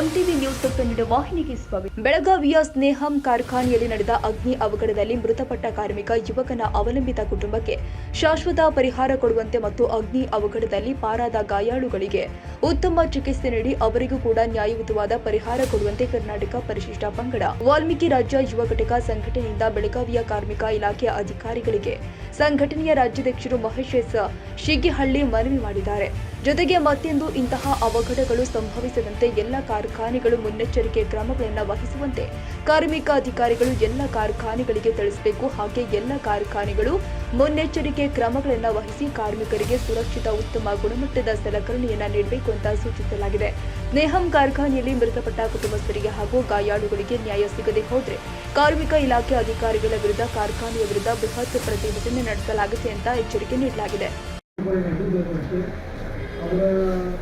ಒಂದು ವಾಹಿನಿಗೆ ಸ್ವಾಗತ. ಬೆಳಗಾವಿಯ ಸ್ನೇಹಂ ಕಾರ್ಖಾನೆಯಲ್ಲಿ ನಡೆದ ಅಗ್ನಿ ಅವಘಡದಲ್ಲಿ ಮೃತಪಟ್ಟ ಕಾರ್ಮಿಕ ಯುವಕನ ಅವಲಂಬಿತ ಕುಟುಂಬಕ್ಕೆ ಶಾಶ್ವತ ಪರಿಹಾರ ಕೊಡುವಂತೆ ಮತ್ತು ಅಗ್ನಿ ಅವಘಡದಲ್ಲಿ ಪಾರಾದ ಗಾಯಾಳುಗಳಿಗೆ ಉತ್ತಮ ಚಿಕಿತ್ಸೆ ನೀಡಿ ಅವರಿಗೂ ಕೂಡ ನ್ಯಾಯಯುತವಾದ ಪರಿಹಾರ ಕೊಡುವಂತೆ ಕರ್ನಾಟಕ ಪರಿಶಿಷ್ಟ ಪಂಗಡ, ವಾಲ್ಮೀಕಿ ರಾಜ್ಯ ಯುವ ಘಟಕ ಸಂಘಟನೆಯಿಂದ ಬೆಳಗಾವಿಯ ಕಾರ್ಮಿಕ ಇಲಾಖೆಯ ಅಧಿಕಾರಿಗಳಿಗೆ ಸಂಘಟನೆಯ ರಾಜ್ಯಾಧ್ಯಕ್ಷರು ಮಹೇಶ್ ಎಸ್ ಶಿಗಿಹಳ್ಳಿ ಮನವಿ ಮಾಡಿದ್ದಾರೆ. ಜೊತೆಗೆ ಮತ್ತೆಂದು ಇಂತಹ ಅವಘಡಗಳು ಸಂಭವಿಸದಂತೆ ಎಲ್ಲ ಕಾರ್ಖಾನೆಗಳು ಮುನ್ನೆಚ್ಚರಿಕೆ ಕ್ರಮಗಳನ್ನು ವಹಿಸುವಂತೆ ಕಾರ್ಮಿಕ ಅಧಿಕಾರಿಗಳು ಎಲ್ಲ ಕಾರ್ಖಾನೆಗಳಿಗೆ ತಿಳಿಸಬೇಕು ಹಾಗೆ ಎಲ್ಲ ಕಾರ್ಖಾನೆಗಳು ಮುನ್ನೆಚ್ಚರಿಕೆ ಕ್ರಮಗಳನ್ನು ವಹಿಸಿ ಕಾರ್ಮಿಕರಿಗೆ ಸುರಕ್ಷಿತ, ಉತ್ತಮ ಗುಣಮಟ್ಟದ ಸಲಕರಣೆಯನ್ನು ನೀಡಬೇಕು ಅಂತ ಸೂಚಿಸಲಾಗಿದೆ. ನೇಹಂ ಕಾರ್ಖಾನೆಯಲ್ಲಿ ಮೃತಪಟ್ಟ ಕುಟುಂಬಸ್ಥರಿಗೆ ಹಾಗೂ ಗಾಯಾಳುಗಳಿಗೆ ನ್ಯಾಯ ಸಿಗದೆ ಹೋದರೆ ಕಾರ್ಮಿಕ ಇಲಾಖೆ ಅಧಿಕಾರಿಗಳ ವಿರುದ್ಧ, ಕಾರ್ಖಾನೆಯ ವಿರುದ್ಧ ಬೃಹತ್ ಪ್ರತಿಭಟನೆ ನಡೆಸಲಾಗುತ್ತೆ ಅಂತ ಎಚ್ಚರಿಕೆ ನೀಡಲಾಗಿದೆ. ಅದರ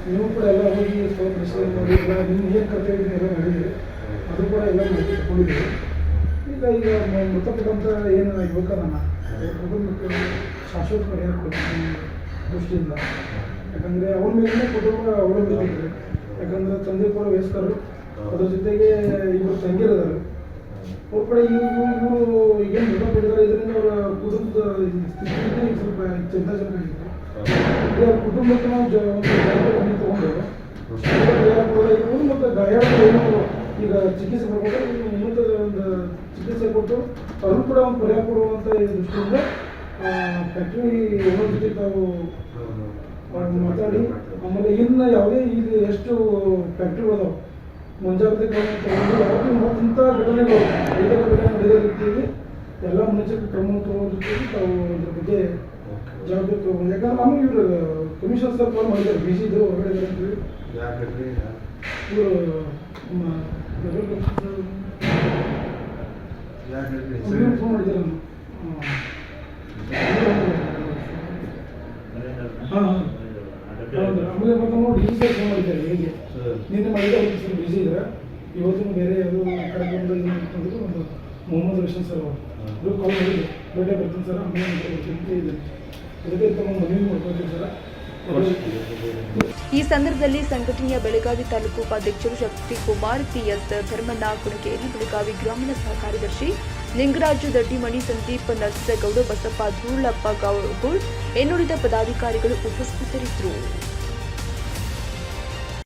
ನೀವು ಕೂಡ ಎಲ್ಲ ಹೋಗಿ ಸ್ವಲ್ಪ ಪರಿಶೀಲನೆ ಮಾಡಿ ಎಲ್ಲ ನಿಮ್ಮ ಏನು ಕರ್ತವ್ಯ ಎಲ್ಲ ಮಾಡಿದ್ದೀರಿ ಅದು ಕೂಡ ಎಲ್ಲ ಮಾಡಿಕೊಂಡಿದ್ದೀವಿ ಈಗ ಈಗ ಮೃತಪಟ್ಟಂಥ ಏನು ಯುವಕರನ್ನ ಕುಟುಂಬಕ್ಕೆ ಶಾಶ್ವತ ಪರಿಹಾರ ಕೊಡ್ತೀನಿ ದೃಷ್ಟಿಯಿಂದ. ಯಾಕಂದರೆ ಅವ್ರ ಮೇಲೆ ಕುಟುಂಬ ಅವಲಂಬಿಸಿದ್ದಾರೆ ಯಾಕಂದರೆ ತಂದೆ ಕೂಡ ವಯಸ್ಕರು, ಅದ್ರ ಜೊತೆಗೆ ಇವರು ತಂಗಿರದಾರು. ಅವ್ರ ಕಡೆ ಇವರು ಇವರು ಏನು ಮೃತಪಟ್ಟಿದ್ದಾರೆ, ಇದರಿಂದ ಅವರ ಕುಟುಂಬದ ಸ್ಥಿತಿ ಸ್ವಲ್ಪ ಚಿಂತಾಜನಕ ಕುಟುಂಬಕ್ಕೆ ನಾವು ಜವಾಬ್ದಾರಿ ತಗೊಂಡು ಇವರು ಮತ್ತು ಏನು ಈಗ ಚಿಕಿತ್ಸೆ ಕೊಡ್ಬೇಕು. ಉನ್ನತ ಒಂದು ಚಿಕಿತ್ಸೆ ಕೊಟ್ಟು ಅವರು ಕೂಡ ಒಂದು ಪರಿಹಾರ ಕೊಡುವಂಥ ದೃಷ್ಟಿಯಿಂದ ಫ್ಯಾಕ್ಟ್ರಿ ಓನರ್ ಜೊತೆ ತಾವು ಮಾತಾಡಿ ಆಮೇಲೆ ಇನ್ನು ಯಾವುದೇ ಈಗ ಎಷ್ಟು ಫ್ಯಾಕ್ಟ್ರಿಗಳು ಮುಂಜಾಗ್ರತೆ ಕ್ರಮ ತಗೊಂಡು ಯಾವತ್ತೂ ಮತ್ತಿಂಥ ಘಟನೆಗಳು ಘಟನೆ ನಡೆಯೋ ರೀತಿಯಲ್ಲಿ ಎಲ್ಲ ಮುಂಚೆ ಕ್ರಮ ತಗೊಳ್ಳೋ ರೀತಿಯಲ್ಲಿ ತಾವು ಅದ್ರ ಬಗ್ಗೆ ಜವಾಬ್ದಾರಿ ತಗೊಂಡು ಯಾಕಂದ್ರೆ ನಮಗೆ ಇವರು ಕಮಿಷನ್ ಸರ್ ಫೋನ್ ಮಾಡಿದ್ದಾರೆ ಬಿಸಿ ಇದ್ರು ಹೊರಗಡೆ ಇದ್ದಾರೆ ಅಂತೇಳಿ ಯಾಕಂದ್ರೆ ಇವರು ನಮ್ಮ ನಗರ ಕಮಿಷನರ್ ಯಾಕಂದ್ರೆ ಇವ್ರು ಫೋನ್ ಮಾಡಿದ್ದಾರೆ ಹಾಂ ಹಾಂ ಹೌದು ನೋಡಿ ಈ ಸರ್ ಫೋನ್ ಮಾಡಿದ್ದಾರೆ ಹೇಗೆ ನಿನ್ನೆ ಅವ್ರು ಸ್ವಲ್ಪ ಬಿಸಿ ಇದ್ದಾರೆ ಇವತ್ತು ಬೇರೆ ಯಾವುದೋ ಕಾರ್ಯಕ್ರಮದ ಇದು ಮಾಡ್ಕೊಂಡಿದ್ರು ಒಂದು ಮೊಹಮ್ಮದ್ ರೋಷನ್ ಸರ್ ಅವರು ಕಾಲ್ ಮಾಡಿದ್ರು ಬೇಟೆ ಬರ್ತೀನಿ ಸರ್ ಆಮೇಲೆ ಇದೆ ಬರ್ತೀನಿ ಅಂತ ಅದಕ್ಕೆ ತಮ್ಮ ಮದುವೆ ಮಾಡ್ಕೊಳ್ತೀನಿ ಸರ್ ಈ ಸಂದರ್ಭದಲ್ಲಿ ಸಂಘಟನೆಯ ಬೆಳಗಾವಿ ತಾಲೂಕು ಉಪಾಧ್ಯಕ್ಷರು ಶಕ್ತಿ ಕುಮಾರ್ ಪಿಎಸ್ ಧರ್ಮಣ್ಣ ಕುಣಕೇರಿ ಬೆಳಗಾವಿ ಗ್ರಾಮೀಣ ಸಹ ಕಾರ್ಯದರ್ಶಿ ಲಿಂಗರಾಜು ದಡ್ಡಿಮಣಿ ಸಂದೀಪ್ ನರಸಗೌಡ ಬಸಪ್ಪ ಧೂಳಪ್ಪ ಗೌಡ್ ಇನ್ನುಳಿದ ಪದಾಧಿಕಾರಿಗಳು ಉಪಸ್ಥಿತರಿದ್ದರು.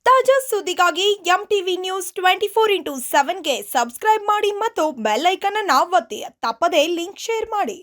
ತಾಜಾ ಸುದ್ದಿಗಾಗಿ M TV news twenty four into ಸೆವೆನ್ಗೆ subscribe ಮಾಡಿ ಮತ್ತು ಬೆಲ್ ಅನ್ನು ಒತ್ತಿ. ತಪ್ಪದೇ ಲಿಂಕ್ ಶೇರ್ ಮಾಡಿ.